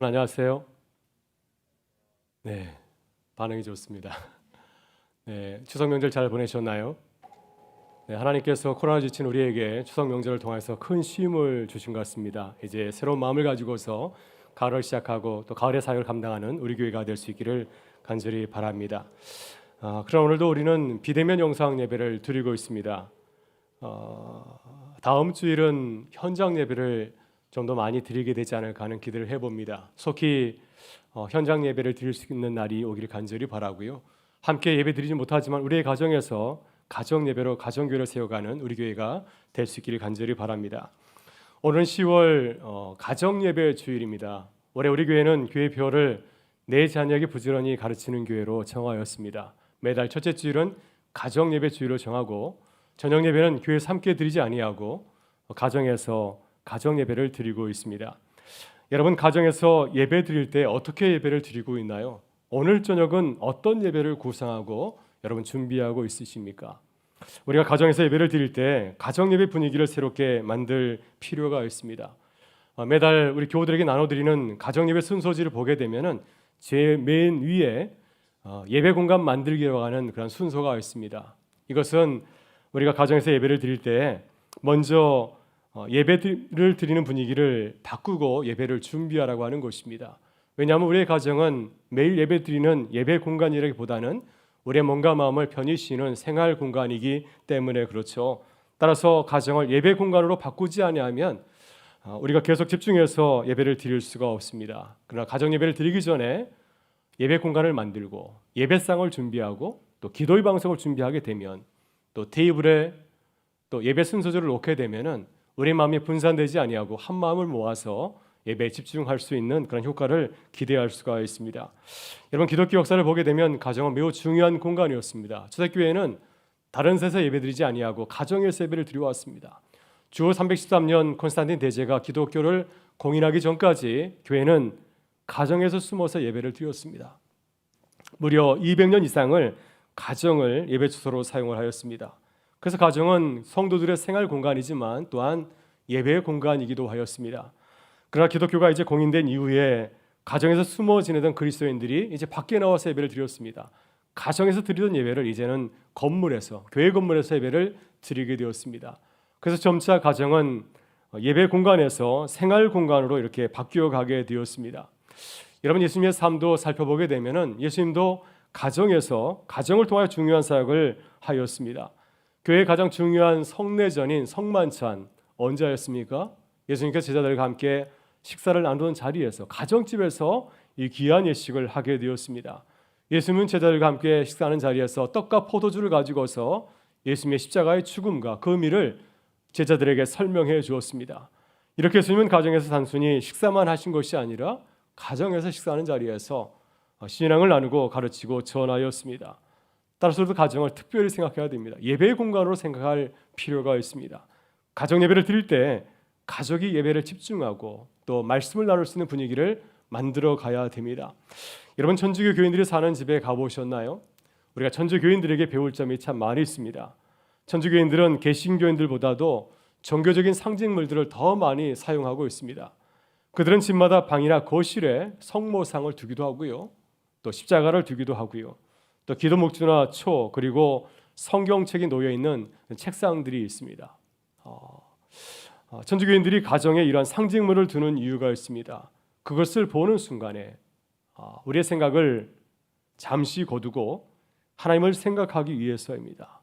안녕하세요. 네, 반응이 좋습니다. 네, 추석 명절 잘 보내셨나요? 네, 하나님께서 코로나 지친 우리에게 추석 명절을 통해서 큰 쉼을 주신 것 같습니다. 이제 새로운 마음을 가지고서 가을을 시작하고 또 가을의 사역을 감당하는 우리 교회가 될 수 있기를 간절히 바랍니다. 아, 그럼 오늘도 우리는 비대면 영상 예배를 드리고 있습니다. 어, 다음 주일은 현장 예배를 좀 더 많이 드리게 되지 않을까 하는 기대를 해봅니다. 속히 어, 현장 예배를 드릴 수 있는 날이 오기를 간절히 바라고요. 함께 예배 드리지 못하지만 우리의 가정에서 가정 예배로 가정 교회를 세워가는 우리 교회가 될 수 있기를 간절히 바랍니다. 오늘은 10월 어, 가정 예배 주일입니다. 올해 우리 교회는 교회 표를 내 자녀에게 부지런히 가르치는 교회로 정하였습니다. 매달 첫째 주일은 가정 예배 주일로 정하고 저녁 예배는 교회에서 함께 드리지 아니하고 어, 가정에서 가정 예배를 드리고 있습니다. 여러분 가정에서 예배 드릴 때 어떻게 예배를 드리고 있나요? 오늘 저녁은 어떤 예배를 구상하고 여러분 준비하고 있으십니까? 우리가 가정에서 예배를 드릴 때 가정 예배 분위기를 새롭게 만들 필요가 있습니다. 어, 매달 우리 교우들에게 나눠드리는 가정 예배 순서지를 보게 되면은 제맨 위에 어, 예배 공간 만들기라고 하는 그런 순서가 있습니다. 이것은 우리가 가정에서 예배를 드릴 때 먼저 어, 예배를 드리는 분위기를 바꾸고 예배를 준비하라고 하는 것입니다. 왜냐하면 우리의 가정은 매일 예배 드리는 예배 공간이라기보다는 우리의 몸과 마음을 편히 쉬는 생활 공간이기 때문에 그렇죠. 따라서 가정을 예배 공간으로 바꾸지 아니하면 어, 우리가 계속 집중해서 예배를 드릴 수가 없습니다. 그러나 가정 예배를 드리기 전에 예배 공간을 만들고 예배상을 준비하고 또 기도의 방송을 준비하게 되면 또 테이블에 또 예배 순서를 놓게 되면은 우리 마음이 분산되지 아니하고 한 마음을 모아서 예배에 집중할 수 있는 그런 효과를 기대할 수가 있습니다. 여러분 기독교 역사를 보게 되면 가정은 매우 중요한 공간이었습니다. 초대교회는 다른 데서 예배드리지 아니하고 가정에서 예배를 드려왔습니다. 주 313년 콘스탄틴 대제가 기독교를 공인하기 전까지 교회는 가정에서 숨어서 예배를 드렸습니다. 무려 200년 이상을 가정을 예배 주소로 사용을 하였습니다. 그래서 가정은 성도들의 생활 공간이지만 또한 예배 공간이기도 하였습니다. 그러나 기독교가 이제 공인된 이후에 가정에서 숨어 지내던 그리스도인들이 이제 밖에 나와서 예배를 드렸습니다. 가정에서 드리던 예배를 이제는 건물에서 교회 건물에서 예배를 드리게 되었습니다. 그래서 점차 가정은 예배 공간에서 생활 공간으로 이렇게 바뀌어 가게 되었습니다. 여러분 예수님의 삶도 살펴보게 되면은 예수님도 가정에서 가정을 통하여 중요한 사역을 하였습니다. 교회의 가장 중요한 성례전인 성만찬 언제 하였습니까? 예수님께서 제자들과 함께 식사를 나누던 자리에서 가정집에서 이 귀한 예식을 하게 되었습니다. 예수님은 제자들과 함께 식사하는 자리에서 떡과 포도주를 가지고서 예수님의 십자가의 죽음과 그 의미를 제자들에게 설명해 주었습니다. 이렇게 예수님은 가정에서 단순히 식사만 하신 것이 아니라 가정에서 식사하는 자리에서 신앙을 나누고 가르치고 전하였습니다. 따라서 우리도 가정을 특별히 생각해야 됩니다. 예배의 공간으로 생각할 필요가 있습니다. 가정 예배를 드릴 때 가족이 예배를 집중하고 또 말씀을 나눌 수 있는 분위기를 만들어 가야 됩니다. 여러분 천주교 교인들이 사는 집에 가보셨나요? 우리가 천주 교인들에게 배울 점이 참 많이 있습니다. 천주 교인들은 개신교인들보다도 종교적인 상징물들을 더 많이 사용하고 있습니다. 그들은 집마다 방이나 거실에 성모상을 두기도 하고요. 또 십자가를 두기도 하고요. 또 기도 목주나 초 그리고 성경책이 놓여 있는 책상들이 있습니다. 어, 어, 천주교인들이 가정에 이러한 상징물을 두는 이유가 있습니다. 그것을 보는 순간에 어, 우리의 생각을 잠시 거두고 하나님을 생각하기 위해서입니다.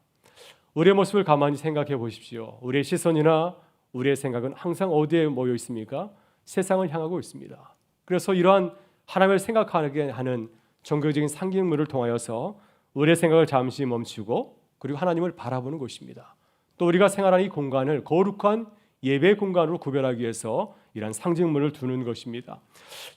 우리의 모습을 가만히 생각해 보십시오. 우리의 시선이나 우리의 생각은 항상 어디에 모여 있습니까? 세상을 향하고 있습니다. 그래서 이러한 하나님을 생각하게 하는 종교적인 상징물을 통하여서 우리의 생각을 잠시 멈추고 그리고 하나님을 바라보는 것입니다. 또 우리가 생활하는 이 공간을 거룩한 예배 공간으로 구별하기 위해서 이러한 상징물을 두는 것입니다.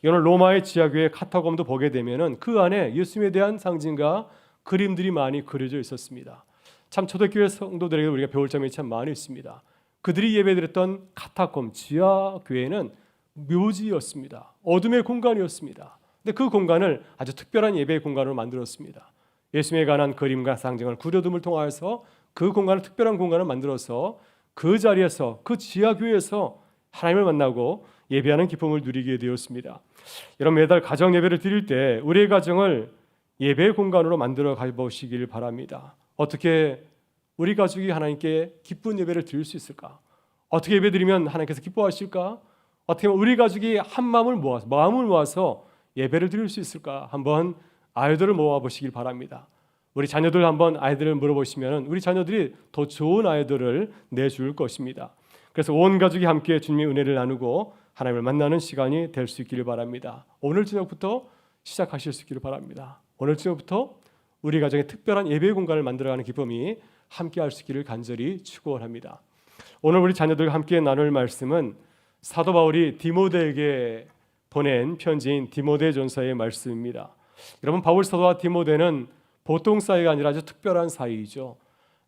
오늘 로마의 지하교회 카타콤도 보게 되면은 그 안에 예수님에 대한 상징과 그림들이 많이 그려져 있었습니다. 참 초대교회 성도들에게 우리가 배울 점이 참 많이 있습니다. 그들이 예배드렸던 카타콤 지하 교회는 묘지였습니다. 어둠의 공간이었습니다. 근데 그 공간을 아주 특별한 예배 공간으로 만들었습니다. 예수님에 관한 그림과 상징을 구려둠을 통하여서 그 공간을 특별한 공간을 만들어서 그 자리에서 그 지하 교회에서 하나님을 만나고 예배하는 기쁨을 누리게 되었습니다. 여러분 매달 가정 예배를 드릴 때 우리의 가정을 예배 공간으로 만들어 가보시길 바랍니다. 어떻게 우리 가족이 하나님께 기쁜 예배를 드릴 수 있을까? 어떻게 예배 드리면 하나님께서 기뻐하실까? 어떻게 우리 가족이 한 마음을 모아서 마음을 모아서 예배를 드릴 수 있을까? 한번 아이들을 모아 보시길 바랍니다. 우리 자녀들 한번 아이들을 물어보시면 우리 자녀들이 더 좋은 아이들을 내줄 것입니다. 그래서 온 가족이 함께 주님의 은혜를 나누고 하나님을 만나는 시간이 될 수 있기를 바랍니다. 오늘 저녁부터 시작하실 수 있기를 바랍니다. 오늘 저녁부터 우리 가정에 특별한 예배 공간을 만들어가는 기쁨이 함께 할 수 있기를 간절히 축원합니다. 오늘 우리 자녀들과 함께 나눌 말씀은 사도 바울이 디모데에게 보낸 편지인 디모데전서의 말씀입니다. 여러분 바울 사도와 디모데는 보통 사이가 아니라 아주 특별한 사이이죠.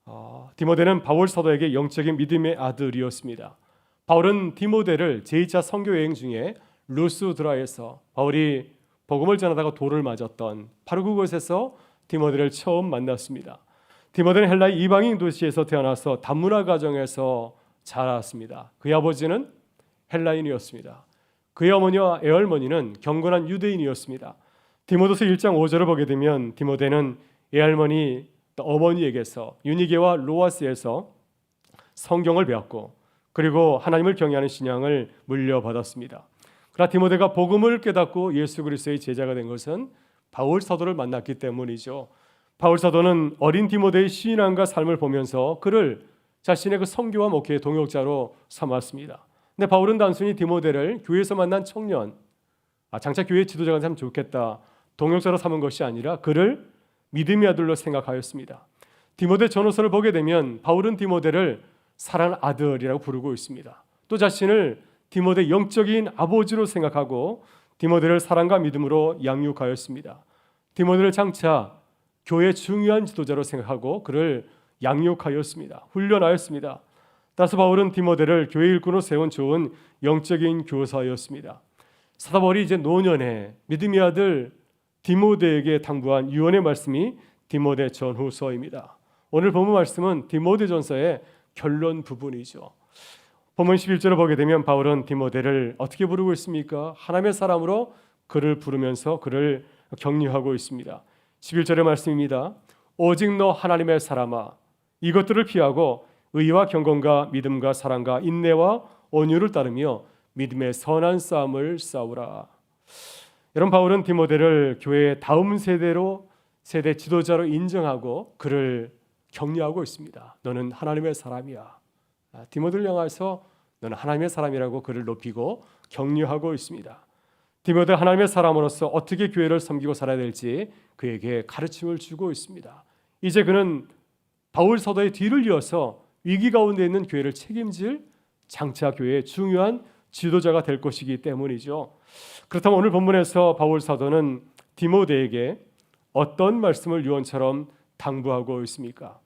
어, 디모데는 바울 사도에게 영적인 믿음의 아들이었습니다. 바울은 디모데를 제2차 선교 여행 중에 루스드라에서 바울이 복음을 전하다가 돌을 맞았던 바로 그곳에서 디모데를 처음 만났습니다. 디모데는 헬라의 이방인 도시에서 태어나서 단문화 가정에서 자랐습니다. 그의 아버지는 헬라인이었습니다. 그의 어머니와 애할머니는 경건한 유대인이었습니다. 디모데서 1장 5절을 보게 되면 디모데는 애할머니 또 어머니에게서 유니게와 로아스에서 성경을 배웠고 그리고 하나님을 경외하는 신앙을 물려받았습니다. 그러나 디모데가 복음을 깨닫고 예수 그리스도의 제자가 된 것은 바울 사도를 만났기 때문이죠. 바울 사도는 어린 디모데의 신앙과 삶을 보면서 그를 자신의 그 성교와 목회의 동역자로 삼았습니다. 근데 바울은 단순히 디모데를 교회에서 만난 청년, 아, 장차 교회 지도자가 되면 좋겠다, 동역자로 삼은 것이 아니라 그를 믿음의 아들로 생각하였습니다. 디모데 전후서를 보게 되면 바울은 디모데를 사랑하는 아들이라고 부르고 있습니다. 또 자신을 디모데 영적인 아버지로 생각하고 디모데를 사랑과 믿음으로 양육하였습니다. 디모데를 장차 교회 중요한 지도자로 생각하고 그를 양육하였습니다. 훈련하였습니다. 따라서 바울은 디모데를 교회 일꾼으로 세운 좋은 영적인 교사였습니다. 사도 바울이 이제 노년에 믿음의 아들 디모데에게 당부한 유언의 말씀이 디모데 전후서입니다. 오늘 본문 말씀은 디모데 전서의 결론 부분이죠. 본문 11절을 보게 되면 바울은 디모데를 어떻게 부르고 있습니까? 하나님의 사람으로 그를 부르면서 그를 격려하고 있습니다. 11절의 말씀입니다. 오직 너 하나님의 사람아 이것들을 피하고 의와 경건과 믿음과 사랑과 인내와 온유를 따르며 믿음의 선한 싸움을 싸우라. 여러분 바울은 디모데를 교회의 다음 세대로 세대 지도자로 인정하고 그를 격려하고 있습니다. 너는 하나님의 사람이야. 아, 디모데를 향해서 너는 하나님의 사람이라고 그를 높이고 격려하고 있습니다. 디모데 하나님의 사람으로서 어떻게 교회를 섬기고 살아야 될지 그에게 가르침을 주고 있습니다. 이제 그는 바울 사도의 뒤를 이어서 위기 가운데 있는 교회를 책임질 장차 교회의 중요한 지도자가 될 것이기 때문이죠. 그렇다면 오늘 본문에서 바울 사도는 디모데에게 어떤 말씀을 유언처럼 당부하고 있습니까?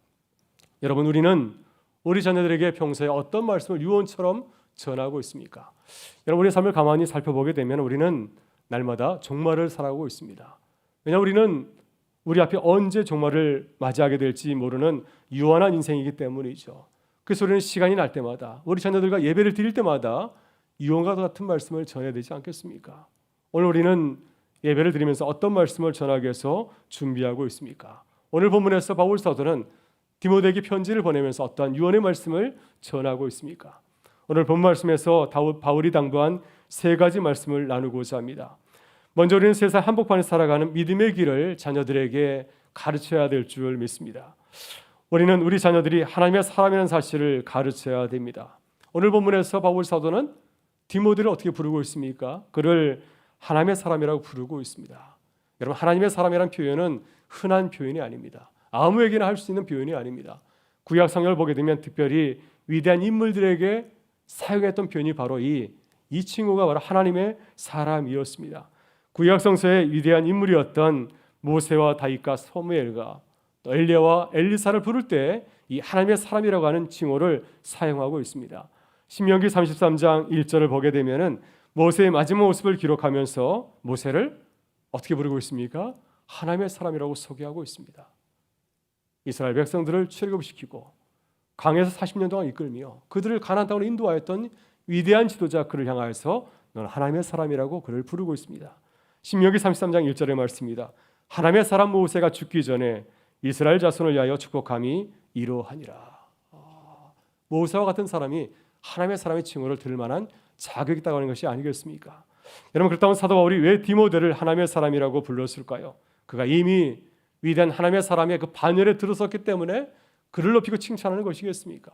여러분 우리는 우리 자녀들에게 평소에 어떤 말씀을 유언처럼 전하고 있습니까? 여러분 우리의 삶을 가만히 살펴보게 되면 우리는 날마다 종말을 살아가고 있습니다. 왜냐 우리는 우리 앞에 언제 종말을 맞이하게 될지 모르는 유한한 인생이기 때문이죠. 그래서 우리는 시간이 날 때마다 우리 자녀들과 예배를 드릴 때마다 유언과 같은 말씀을 전해야 되지 않겠습니까? 오늘 우리는 예배를 드리면서 어떤 말씀을 전하기 위해서 준비하고 있습니까? 오늘 본문에서 바울 사도는 디모데에게 편지를 보내면서 어떠한 유언의 말씀을 전하고 있습니까? 오늘 본 말씀에서 바울이 당부한 세 가지 말씀을 나누고자 합니다. 먼저 우리는 세상 한복판에 살아가는 믿음의 길을 자녀들에게 가르쳐야 될 줄 믿습니다. 우리는 우리 자녀들이 하나님의 사람이라는 사실을 가르쳐야 됩니다. 오늘 본문에서 바울 사도는 디모데를 어떻게 부르고 있습니까? 그를 하나님의 사람이라고 부르고 있습니다. 여러분 하나님의 사람이라는 표현은 흔한 표현이 아닙니다. 아무에게나 할 수 있는 표현이 아닙니다. 구약 성경을 보게 되면 특별히 위대한 인물들에게 사용했던 표현이 바로 이, 이 친구가 바로 하나님의 사람이었습니다. 구약 성서의 위대한 인물이었던 모세와 다윗과 소무엘과 또 엘리야와 엘리사를 부를 때 이 하나님의 사람이라고 하는 칭호를 사용하고 있습니다. 신명기 33장 1절을 보게 되면은 모세의 마지막 모습을 기록하면서 모세를 어떻게 부르고 있습니까? 하나님의 사람이라고 소개하고 있습니다. 이스라엘 백성들을 출애굽시키고 강에서 40년 동안 이끌며 그들을 가나안 땅으로 인도하였던 위대한 지도자 그를 향하여서 너는 하나님의 사람이라고 그를 부르고 있습니다. 신명기 33장 1절의 말씀입니다. 하나님의 사람 모세가 죽기 전에 이스라엘 자손을 위하여 축복함이 이러하니라. 아, 모세와 같은 사람이 하나님의 사람의 칭호를 들을 만한 자격이 있다고 하는 것이 아니겠습니까? 여러분 그렇다면 사도 바울이 왜 디모데를 하나님의 사람이라고 불렀을까요? 그가 이미 위대한 하나님의 사람의 그 반열에 들어섰기 때문에 그를 높이고 칭찬하는 것이겠습니까?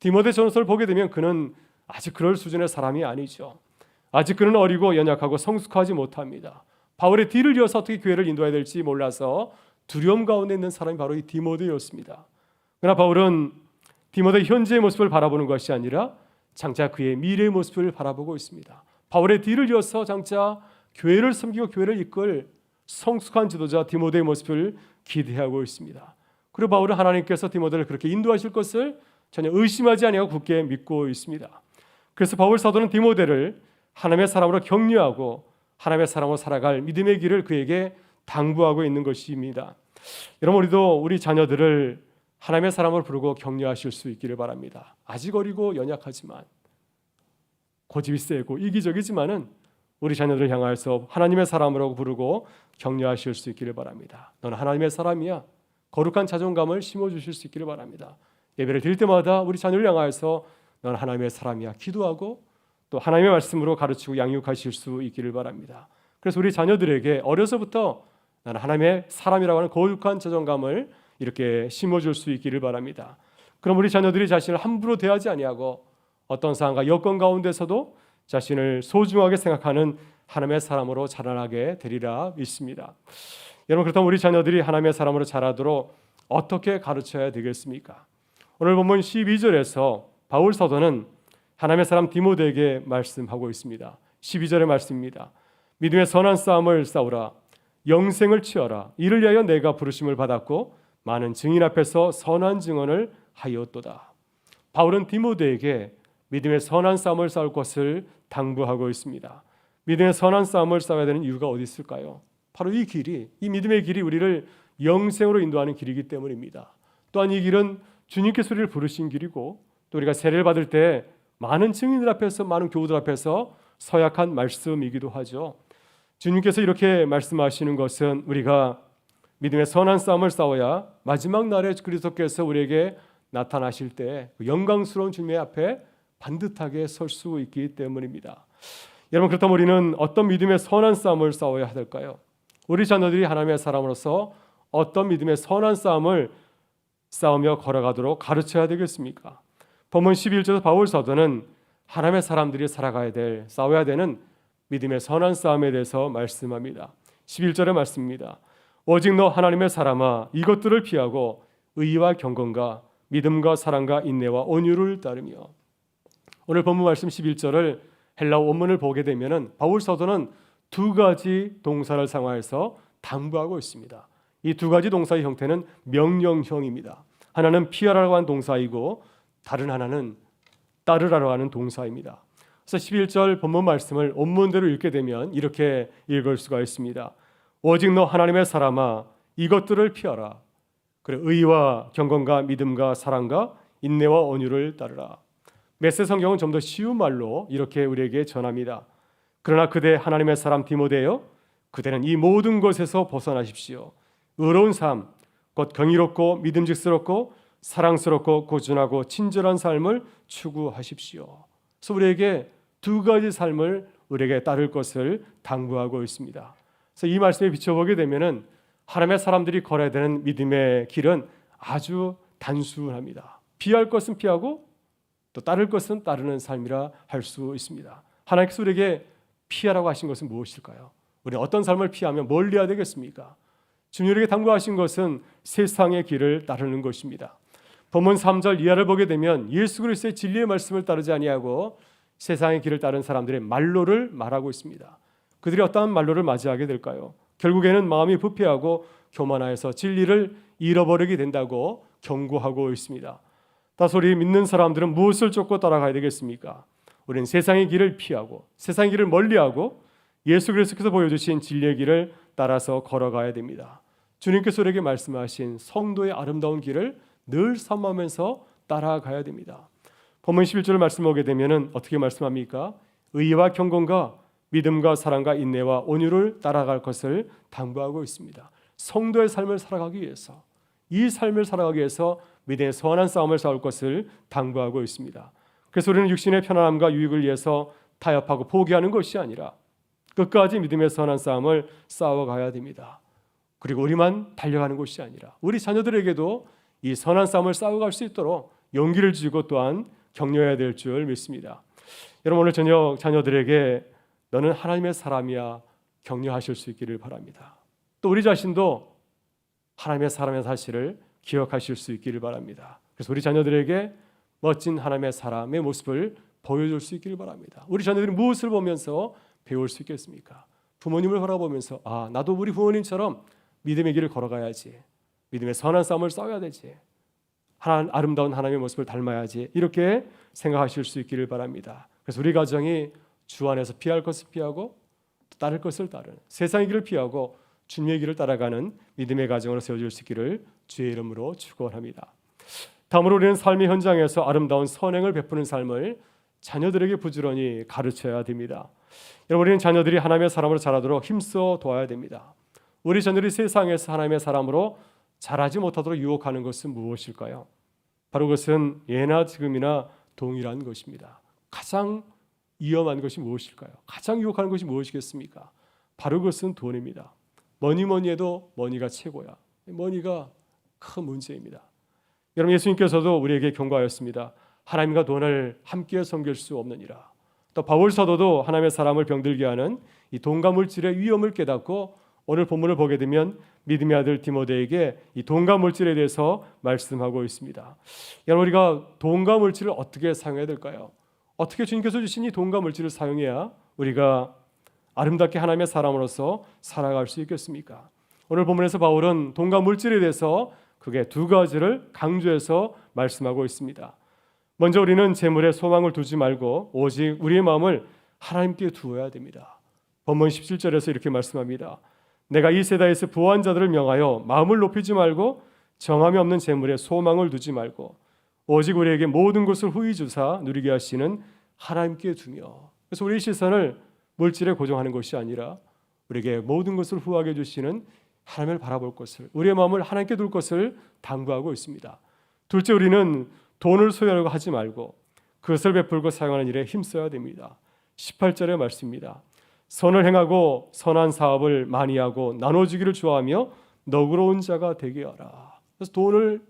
디모데 전서를 보게 되면 그는 아직 그럴 수준의 사람이 아니죠. 아직 그는 어리고 연약하고 성숙하지 못합니다. 바울의 뒤를 이어서 어떻게 교회를 인도해야 될지 몰라서 두려움 가운데 있는 사람이 바로 이 디모데였습니다. 그러나 바울은 디모데 현재의 모습을 바라보는 것이 아니라 장차 그의 미래의 모습을 바라보고 있습니다. 바울의 뒤를 이어서 장차 교회를 섬기고 교회를 이끌 성숙한 지도자 디모데의 모습을 기대하고 있습니다. 그리고 바울은 하나님께서 디모데를 그렇게 인도하실 것을 전혀 의심하지 아니하고 굳게 믿고 있습니다. 그래서 바울 사도는 디모데를 하나님의 사람으로 격려하고 하나님의 사람으로 살아갈 믿음의 길을 그에게 당부하고 있는 것입니다. 여러분 우리도 우리 자녀들을 하나님의 사람을 부르고 격려하실 수 있기를 바랍니다. 아직 어리고 연약하지만 고집이 세고 이기적이지만은 우리 자녀들을 향하여서 하나님의 사람으로 부르고 격려하실 수 있기를 바랍니다. 너는 하나님의 사람이야. 거룩한 자존감을 심어 주실 수 있기를 바랍니다. 예배를 드릴 때마다 우리 자녀를 향하여서 너는 하나님의 사람이야. 기도하고 또 하나님의 말씀으로 가르치고 양육하실 수 있기를 바랍니다. 그래서 우리 자녀들에게 어려서부터 나는 하나님의 사람이라고 하는 거룩한 자존감을 이렇게 심어줄 수 있기를 바랍니다. 그럼 우리 자녀들이 자신을 함부로 대하지 아니하고 어떤 상황과 여건 가운데서도 자신을 소중하게 생각하는 하나님의 사람으로 자라나게 되리라 믿습니다. 여러분 그렇다면 우리 자녀들이 하나님의 사람으로 자라도록 어떻게 가르쳐야 되겠습니까? 오늘 본문 12절에서 바울 사도는 하나님의 사람 디모데에게 말씀하고 있습니다. 12절의 말씀입니다. 믿음의 선한 싸움을 싸우라 영생을 취하라 이를 위하여 내가 부르심을 받았고 많은 증인 앞에서 선한 증언을 하였도다. 바울은 디모데에게 믿음의 선한 싸움을 싸울 것을 당부하고 있습니다. 믿음의 선한 싸움을 싸워야 되는 이유가 어디 있을까요? 바로 이 길이 이 믿음의 길이 우리를 영생으로 인도하는 길이기 때문입니다. 또한 이 길은 주님께서 우리를 부르신 길이고 또 우리가 세례를 받을 때 많은 증인들 앞에서 많은 교우들 앞에서 서약한 말씀이기도 하죠. 주님께서 이렇게 말씀하시는 것은 우리가 믿음의 선한 싸움을 싸워야 마지막 날에 그리스도께서 우리에게 나타나실 때 그 영광스러운 주님의 앞에 반듯하게 설 수 있기 때문입니다. 여러분 그렇다면 우리는 어떤 믿음의 선한 싸움을 싸워야 될까요? 우리 자녀들이 하나님의 사람으로서 어떤 믿음의 선한 싸움을 싸우며 걸어가도록 가르쳐야 되겠습니까? 본문 11절에서 바울 사도는 하나님의 사람들이 살아가야 될 싸워야 되는 믿음의 선한 싸움에 대해서 말씀합니다. 11절의 말씀입니다. 오직 너 하나님의 사람아 이것들을 피하고 의와 경건과 믿음과 사랑과 인내와 온유를 따르며 오늘 본문 말씀 11절을 헬라 원문을 보게 되면은 바울 사도는 두 가지 동사를 사용해서 당부하고 있습니다. 이 두 가지 동사의 형태는 명령형입니다. 하나는 피하라고 하는 동사이고 다른 하나는 따르라고 하는 동사입니다. 그래서 11절 본문 말씀을 원문대로 읽게 되면 이렇게 읽을 수가 있습니다. 오직 너 하나님의 사람아 이것들을 피하라. 그래 의와 경건과 믿음과 사랑과 인내와 온유를 따르라. 메세 성경은 좀 더 쉬운 말로 이렇게 우리에게 전합니다. 그러나 그대 하나님의 사람 디모데요 그대는 이 모든 것에서 벗어나십시오. 의로운 삶, 곧 경이롭고 믿음직스럽고 사랑스럽고 고준하고 친절한 삶을 추구하십시오. 그래서 우리에게 두 가지 삶을 우리에게 따를 것을 당부하고 있습니다. 그래서 이 말씀에 비춰보게 되면은 하나님의 사람들이 걸어야 되는 믿음의 길은 아주 단순합니다. 피할 것은 피하고 또 따를 것은 따르는 삶이라 할 수 있습니다. 하나님께서 우리에게 피하라고 하신 것은 무엇일까요? 우리 어떤 삶을 피하면 멀리해야 되겠습니까? 주님에게 당부하신 것은 세상의 길을 따르는 것입니다. 본문 3절 이하를 보게 되면 예수 그리스도의 진리의 말씀을 따르지 아니하고 세상의 길을 따른 사람들의 말로를 말하고 있습니다. 그들이 어떠한 말로를 맞이하게 될까요? 결국에는 마음이 부패하고 교만하여서 진리를 잃어버리게 된다고 경고하고 있습니다. 다소리 믿는 사람들은 무엇을 쫓고 따라가야 되겠습니까? 우리는 세상의 길을 피하고 세상의 길을 멀리하고 예수 그리스도께서 보여주신 진리의 길을 따라서 걸어가야 됩니다. 주님께서 우리에게 말씀하신 성도의 아름다운 길을 늘 삼으면서 따라가야 됩니다. 본문 11절 말씀 오게 되면은 어떻게 말씀합니까? 의와 경건과 믿음과 사랑과 인내와 온유를 따라갈 것을 당부하고 있습니다. 성도의 삶을 살아가기 위해서 이 삶을 살아가기 위해서 믿음의 선한 싸움을 싸울 것을 당부하고 있습니다. 그래서 우리는 육신의 편안함과 유익을 위해서 타협하고 포기하는 것이 아니라 끝까지 믿음의 선한 싸움을 싸워가야 됩니다. 그리고 우리만 달려가는 것이 아니라 우리 자녀들에게도 이 선한 싸움을 싸워갈 수 있도록 용기를 주고 또한 격려해야 될 줄 믿습니다. 여러분 오늘 저녁 자녀들에게 너는 하나님의 사람이야 격려하실 수 있기를 바랍니다. 또 우리 자신도 하나님의 사람의 사실을 기억하실 수 있기를 바랍니다. 그래서 우리 자녀들에게 멋진 하나님의 사람의 모습을 보여줄 수 있기를 바랍니다. 우리 자녀들이 무엇을 보면서 배울 수 있겠습니까? 부모님을 바라보면서 아 나도 우리 부모님처럼 믿음의 길을 걸어가야지. 믿음의 선한 싸움을 싸워야 되지. 하나 아름다운 하나님의 모습을 닮아야지. 이렇게 생각하실 수 있기를 바랍니다. 그래서 우리 가정이 주 안에서 피할 것을 피하고 또 따를 것을 따르는 세상의 길을 피하고 주님의 길을 따라가는 믿음의 가정으로 세워질 수 있기를 주의 이름으로 축원합니다. 다음으로 우리는 삶의 현장에서 아름다운 선행을 베푸는 삶을 자녀들에게 부지런히 가르쳐야 됩니다. 여러분 우리는 자녀들이 하나님의 사람으로 자라도록 힘써 도와야 됩니다. 우리 자녀들이 세상에서 하나님의 사람으로 자라지 못하도록 유혹하는 것은 무엇일까요? 바로 그것은 예나 지금이나 동일한 것입니다. 가장 위험한 것이 무엇일까요? 가장 유혹하는 것이 무엇이겠습니까? 바로 그것은 돈입니다. 뭐니 뭐니 해도 머니가 최고야. 머니가 큰 문제입니다. 여러분 예수님께서도 우리에게 경고하였습니다. 하나님과 돈을 함께 섬길 수 없느니라. 또 바울 사도도 하나님의 사람을 병들게 하는 이 돈과 물질의 위험을 깨닫고 오늘 본문을 보게 되면 믿음의 아들 디모데에게 이 돈과 물질에 대해서 말씀하고 있습니다. 여러분 우리가 돈과 물질을 어떻게 사용해야 될까요? 어떻게 주님께서 주신 이 돈과 물질을 사용해야 우리가 아름답게 하나님의 사람으로서 살아갈 수 있겠습니까? 오늘 본문에서 바울은 돈과 물질에 대해서 그게 두 가지를 강조해서 말씀하고 있습니다. 먼저 우리는 재물에 소망을 두지 말고 오직 우리의 마음을 하나님께 두어야 됩니다. 본문 17절에서 이렇게 말씀합니다. 내가 이 세대에서 부한 자들을 명하여 마음을 높이지 말고 정함이 없는 재물에 소망을 두지 말고 오직 우리에게 모든 것을 후히 주사 누리게 하시는 하나님께 두며 그래서 우리의 시선을 물질에 고정하는 것이 아니라 우리에게 모든 것을 후하게 주시는 하나님을 바라볼 것을 우리의 마음을 하나님께 둘 것을 당부하고 있습니다. 둘째 우리는 돈을 소유하려고 하지 말고 그것을 베풀고 사용하는 일에 힘써야 됩니다. 18절의 말씀입니다. 선을 행하고 선한 사업을 많이 하고 나눠주기를 좋아하며 너그러운 자가 되게 하라. 그래서 돈을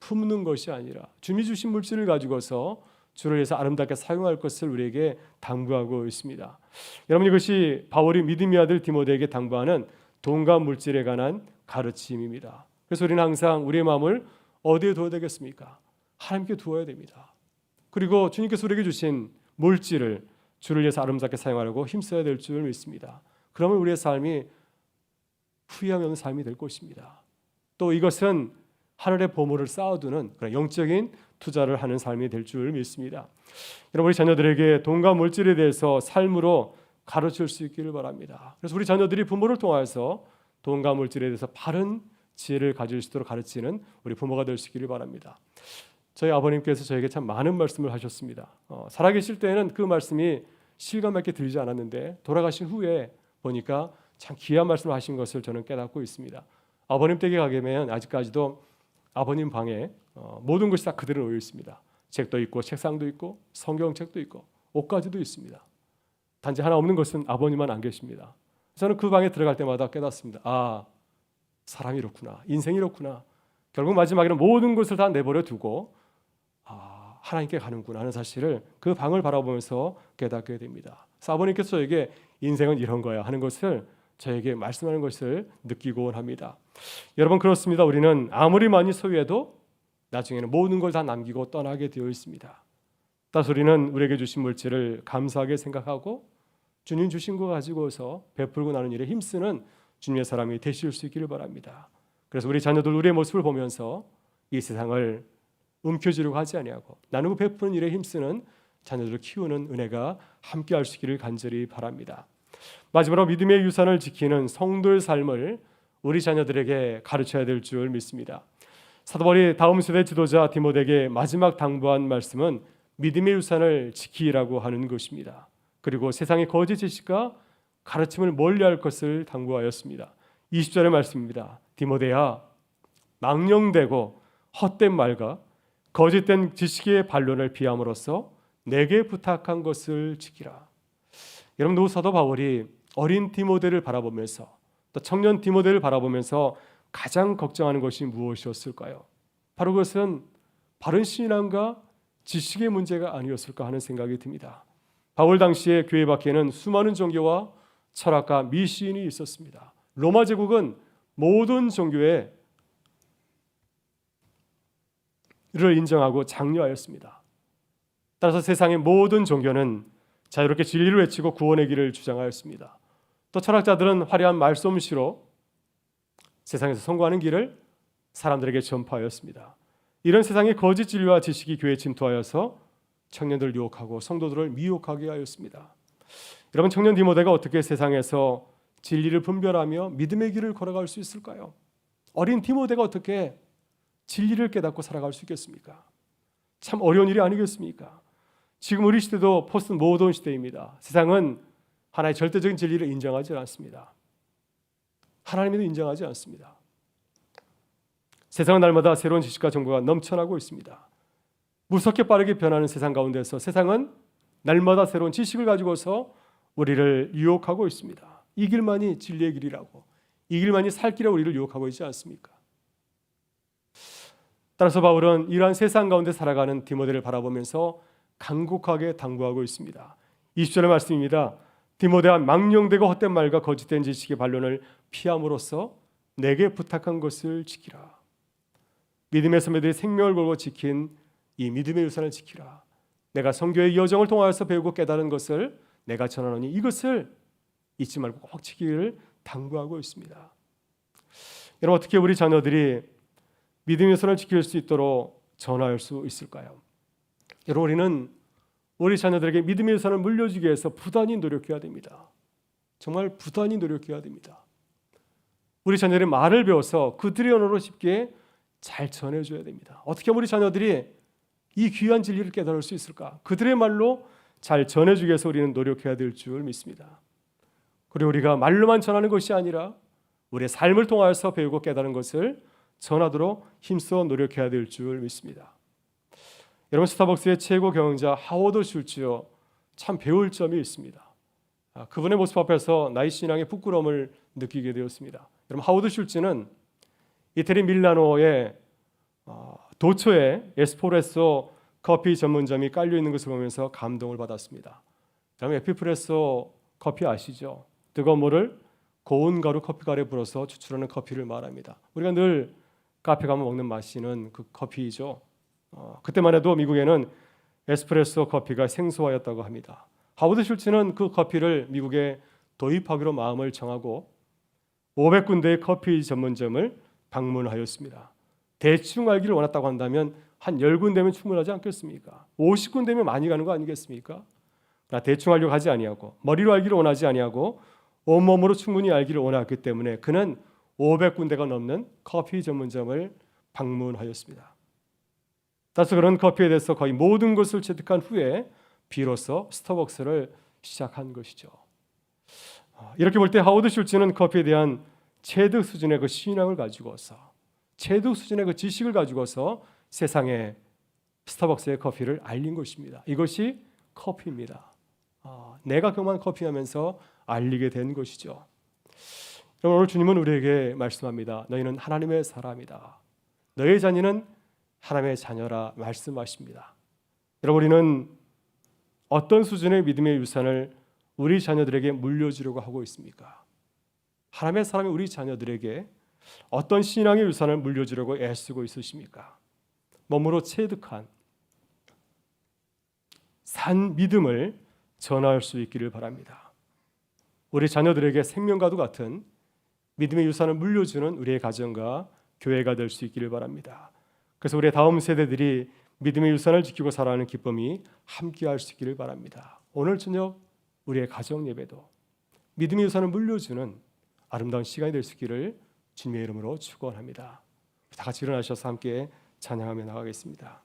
품는 것이 아니라 주미 주신 물질을 가지고서 주를 위해서 아름답게 사용할 것을 우리에게 당부하고 있습니다. 여러분 이것이 바울이 믿음의 아들 디모데에게 당부하는 돈과 물질에 관한 가르침입니다. 그래서 우리는 항상 우리의 마음을 어디에 두어야 되겠습니까? 하나님께 두어야 됩니다. 그리고 주님께서 우리에게 주신 물질을 주를 위해서 아름답게 사용하려고 힘써야 될 줄 믿습니다. 그러면 우리의 삶이 후회함이 없는 삶이 될 것입니다. 또 이것은 하늘의 보물을 쌓아두는 그런 영적인 투자를 하는 삶이 될 줄 믿습니다. 여러분 우리 자녀들에게 돈과 물질에 대해서 삶으로 가르칠 수 있기를 바랍니다. 그래서 우리 자녀들이 부모를 통해서 돈과 물질에 대해서 바른 지혜를 가질 수 있도록 가르치는 우리 부모가 될 수 있기를 바랍니다. 저희 아버님께서 저에게 참 많은 말씀을 하셨습니다. 어, 살아계실 때는 그 말씀이 실감있게 들리지 않았는데 돌아가신 후에 보니까 참 귀한 말씀을 하신 것을 저는 깨닫고 있습니다. 아버님 댁에 가게 되면 아직까지도 아버님 방에 어, 모든 것이 다 그대로 놓여 있습니다. 책도 있고 책상도 있고 성경책도 있고 옷가지도 있습니다. 단지 하나 없는 것은 아버님만 안 계십니다. 저는 그 방에 들어갈 때마다 깨닫습니다. 아 사람이 이렇구나 인생이 이렇구나 결국 마지막에는 모든 것을 다 내버려 두고 아, 하나님께 가는구나 하는 사실을 그 방을 바라보면서 깨닫게 됩니다. 아버님께서 저에게 인생은 이런 거야 하는 것을 저에게 말씀하는 것을 느끼곤 합니다. 여러분 그렇습니다. 우리는 아무리 많이 소유해도 나중에는 모든 걸 다 남기고 떠나게 되어 있습니다. 따라서 우리는 우리에게 주신 물질을 감사하게 생각하고 주님 주신 거 가지고서 베풀고 나는 일에 힘쓰는 주님의 사람이 되실 수 있기를 바랍니다. 그래서 우리 자녀들 우리의 모습을 보면서 이 세상을 움켜쥐려고 하지 아니하고 나누고 베푸는 일에 힘쓰는 자녀들을 키우는 은혜가 함께 할 수 있기를 간절히 바랍니다. 마지막으로 믿음의 유산을 지키는 성도의 삶을 우리 자녀들에게 가르쳐야 될 줄 믿습니다. 사도 바울이 다음 세대 지도자 디모데에게 마지막 당부한 말씀은 믿음의 유산을 지키라고 하는 것입니다. 그리고 세상의 거짓 지식과 가르침을 멀리할 것을 당부하였습니다. 20절의 말씀입니다. 디모데야 망령되고 헛된 말과 거짓된 지식의 반론을 피함으로써 내게 부탁한 것을 지키라. 여러분 노 사도 바울이 어린 디모데를 바라보면서 또 청년 디모데를 바라보면서 가장 걱정하는 것이 무엇이었을까요? 바로 그것은 바른 신앙과 지식의 문제가 아니었을까 하는 생각이 듭니다. 바울 당시에 교회 밖에는 수많은 종교와 철학가 미시인이 있었습니다. 로마 제국은 모든 종교에 를 인정하고 장려하였습니다. 따라서 세상의 모든 종교는 자유롭게 진리를 외치고 구원의 길을 주장하였습니다. 또 철학자들은 화려한 말솜씨로 세상에서 성공하는 길을 사람들에게 전파하였습니다. 이런 세상의 거짓 진리와 지식이 교회에 침투하여서 청년들을 유혹하고 성도들을 미혹하게 하였습니다. 여러분 청년 디모데가 어떻게 세상에서 진리를 분별하며 믿음의 길을 걸어갈 수 있을까요? 어린 디모데가 어떻게 진리를 깨닫고 살아갈 수 있겠습니까? 참 어려운 일이 아니겠습니까? 지금 우리 시대도 포스트 모던 시대입니다. 세상은 하나의 절대적인 진리를 인정하지 않습니다. 하나님도 인정하지 않습니다. 세상은 날마다 새로운 지식과 정보가 넘쳐나고 있습니다. 무섭게 빠르게 변하는 세상 가운데서 세상은 날마다 새로운 지식을 가지고서 우리를 유혹하고 있습니다. 이 길만이 진리의 길이라고, 이 길만이 살 길이라고 우리를 유혹하고 있지 않습니까? 따라서 바울은 이러한 세상 가운데 살아가는 디모데를 바라보면서 간곡하게 당부하고 있습니다. 20절의 말씀입니다. 디모데와 망령되고 헛된 말과 거짓된 지식의 반론을 피함으로써 내게 부탁한 것을 지키라. 믿음의 선배들이 생명을 걸고 지킨 이 믿음의 유산을 지키라. 내가 성교의 여정을 통하여서 배우고 깨달은 것을 내가 전하노니 이것을 잊지 말고 꼭 지키기를 당부하고 있습니다. 여러분 어떻게 우리 자녀들이 믿음의 선을 지킬 수 있도록 전할 수 있을까요? 여러분 우리는 우리 자녀들에게 믿음의 선을 물려주기 위해서 부단히 노력해야 됩니다. 정말 부단히 노력해야 됩니다. 우리 자녀들의 말을 배워서 그들의 언어로 쉽게 잘 전해줘야 됩니다. 어떻게 우리 자녀들이 이 귀한 진리를 깨달을 수 있을까? 그들의 말로 잘 전해주기 위해서 우리는 노력해야 될 줄 믿습니다. 그리고 우리가 말로만 전하는 것이 아니라 우리의 삶을 통하여서 배우고 깨달은 것을 전하도록 힘써 노력해야 될 줄 믿습니다. 여러분 스타벅스의 최고 경영자 하워드 슐츠요 참 배울 점이 있습니다. 아, 그분의 모습 앞에서 나의 신앙의 부끄러움을 느끼게 되었습니다. 여러분 하워드 슐츠는 이태리 밀라노의 어, 도처에 에스프레소 커피 전문점이 깔려 있는 것을 보면서 감동을 받았습니다. 다음에 에피프레소 커피 아시죠? 뜨거운 물을 고운 가루 커피 가루에 불어서 추출하는 커피를 말합니다. 우리가 늘 카페 가면 먹는 마시는 그 커피죠. 어, 그때만 해도 미국에는 에스프레소 커피가 생소하였다고 합니다. 하워드 슐츠는 그 커피를 미국에 도입하기로 마음을 정하고 500군데의 커피 전문점을 방문하였습니다. 대충 알기를 원했다고 한다면 한 10군데면 충분하지 않겠습니까? 50군데면 많이 가는 거 아니겠습니까? 나 대충 알려고 하지 아니하고 머리로 알기를 원하지 아니하고 온몸으로 충분히 알기를 원했기 때문에 그는 500군데가 넘는 커피 전문점을 방문하였습니다. 따라서 그런 커피에 대해서 거의 모든 것을 체득한 후에 비로소 스타벅스를 시작한 것이죠. 아, 이렇게 볼 때 하워드 슐츠는 커피에 대한 체득 수준의 그 신앙을 가지고서 체득 수준의 그 지식을 가지고서 세상에 스타벅스의 커피를 알린 것입니다. 이것이 커피입니다. 아, 내가 경험한 커피하면서 알리게 된 것이죠. 오늘 주님은 우리에게 말씀합니다. 너희는 하나님의 사람이다. 너희 자녀는 하나님의 자녀라 말씀하십니다. 여러분 우리는 어떤 수준의 믿음의 유산을 우리 자녀들에게 물려주려고 하고 있습니까? 하나님의 사람이 우리 자녀들에게 어떤 신앙의 유산을 물려주려고 애쓰고 있으십니까? 몸으로 체득한 산 믿음을 전할 수 있기를 바랍니다. 우리 자녀들에게 생명과도 같은 믿음의 유산을 물려주는 우리의 가정과 교회가 될 수 있기를 바랍니다. 그래서 우리의 다음 세대들이 믿음의 유산을 지키고 살아가는 기쁨이 함께할 수 있기를 바랍니다. 오늘 저녁 우리의 가정 예배도 믿음의 유산을 물려주는 아름다운 시간이 될 수 있기를 주님의 이름으로 축원합니다. 다 같이 일어나셔서 함께 찬양하며 나가겠습니다.